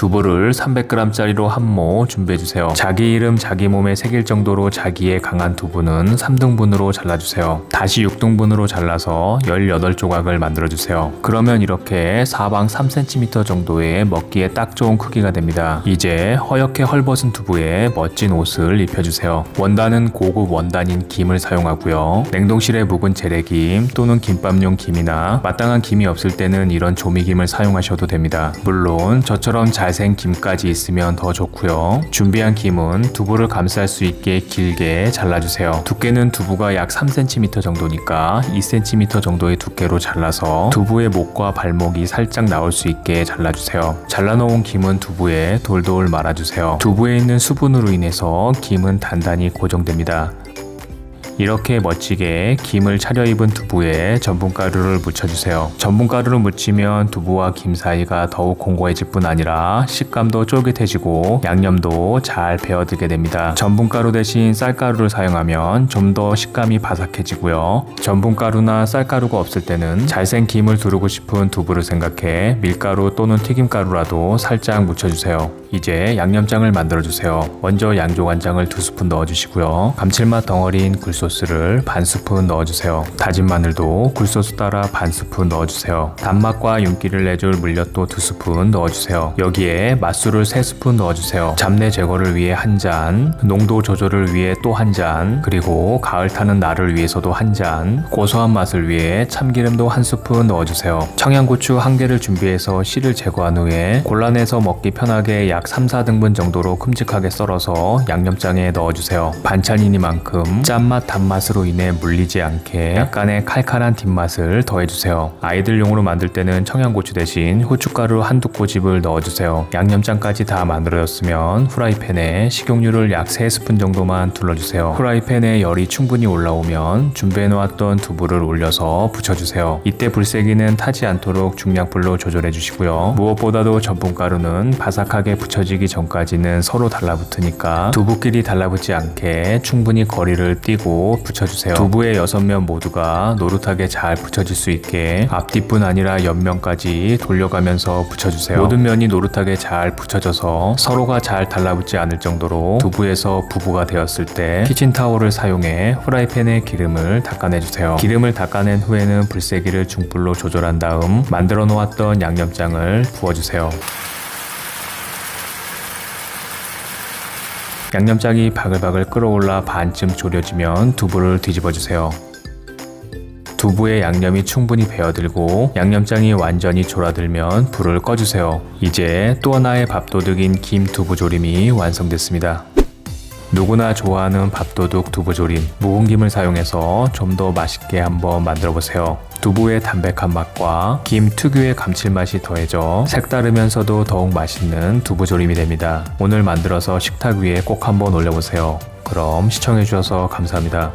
두부를 300g짜리로 한 모 준비해주세요. 자기 이름 자기 몸에 새길 정도로 자기의 강한 두부는 3등분으로 잘라주세요. 다시 6등분으로 잘라서 18조각을 만들어주세요. 그러면 이렇게 사방 3cm 정도의 먹기에 딱 좋은 크기가 됩니다. 이제 허옇게 헐벗은 두부에 멋진 옷을 입혀주세요. 원단은 고급 원단인 김을 사용하고요. 냉동실에 묵은 재래김 또는 김밥용 김이나 마땅한 김이 없을 때는 이런 조미김을 사용하셔도 됩니다. 물론 저처럼 잘생 김까지 있으면 더 좋고요. 준비한 김은 두부를 감쌀 수 있게 길게 잘라주세요. 두께는 두부가 약 3cm 정도니까 2cm 정도의 두께로 잘라서 두부의 목과 발목이 살짝 나올 수 있게 잘라주세요. 잘라놓은 김은 두부에 돌돌 말아주세요. 두부에 있는 수분으로 인해서 김은 단단히 고정됩니다. 이렇게 멋지게 김을 차려입은 두부에 전분가루를 묻혀주세요. 전분가루를 묻히면 두부와 김 사이가 더욱 공고해질 뿐 아니라 식감도 쫄깃해지고 양념도 잘 배어들게 됩니다. 전분가루 대신 쌀가루를 사용하면 좀 더 식감이 바삭해지고요. 전분가루나 쌀가루가 없을 때는 잘생 김을 두르고 싶은 두부를 생각해 밀가루 또는 튀김가루라도 살짝 묻혀주세요. 이제 양념장을 만들어주세요. 먼저 양조간장을 두 스푼 넣어주시고요. 감칠맛 덩어리인 굴소스를 반 스푼 넣어주세요. 다진 마늘도 굴소스 따라 반 스푼 넣어주세요. 단맛과 윤기를 내줄 물엿도 두 스푼 넣어주세요. 여기에 맛술을 세 스푼 넣어주세요. 잡내 제거를 위해 한 잔, 농도 조절을 위해 또 한 잔, 그리고 가을 타는 날을 위해서도 한 잔, 고소한 맛을 위해 참기름도 한 스푼 넣어주세요. 청양고추 한 개를 준비해서 씨를 제거한 후에 골라내서 먹기 편하게 약 3, 4등분 정도로 큼직하게 썰어서 양념장에 넣어주세요. 반찬이니만큼 짠맛 단맛으로 인해 물리지 않게 약간의 칼칼한 뒷맛을 더해주세요. 아이들용으로 만들 때는 청양고추 대신 후춧가루 한두 꼬집을 넣어주세요. 양념장까지 다 만들어졌으면 후라이팬에 식용유를 약 3스푼 정도만 둘러주세요. 후라이팬에 열이 충분히 올라오면 준비해놓았던 두부를 올려서 붙여주세요. 이때 불세기는 타지 않도록 중약불로 조절해 주시고요. 무엇보다도 전분가루는 바삭하게 붙여지기 전까지는 서로 달라붙으니까 두부끼리 달라붙지 않게 충분히 거리를 띄고 붙여주세요. 두부의 여섯 면 모두가 노릇하게 잘 붙여질 수 있게 앞뒷뿐 아니라 옆면까지 돌려가면서 붙여주세요. 모든 면이 노릇하게 잘 붙여져서 서로가 잘 달라붙지 않을 정도로 두부에서 부부가 되었을 때 키친타올을 사용해 후라이팬에 기름을 닦아내주세요. 기름을 닦아낸 후에는 불세기를 중불로 조절한 다음 만들어 놓았던 양념장을 부어주세요. 양념장이 바글바글 끓어올라 반쯤 졸여지면 두부를 뒤집어 주세요. 두부에 양념이 충분히 배어들고 양념장이 완전히 졸아들면 불을 꺼주세요. 이제 또 하나의 밥도둑인 김 두부조림이 완성됐습니다. 누구나 좋아하는 밥도둑 두부조림 묵은 김을 사용해서 좀 더 맛있게 한번 만들어 보세요. 두부의 담백한 맛과 김 특유의 감칠맛이 더해져 색다르면서도 더욱 맛있는 두부조림이 됩니다. 오늘 만들어서 식탁 위에 꼭 한번 올려보세요. 그럼 시청해주셔서 감사합니다.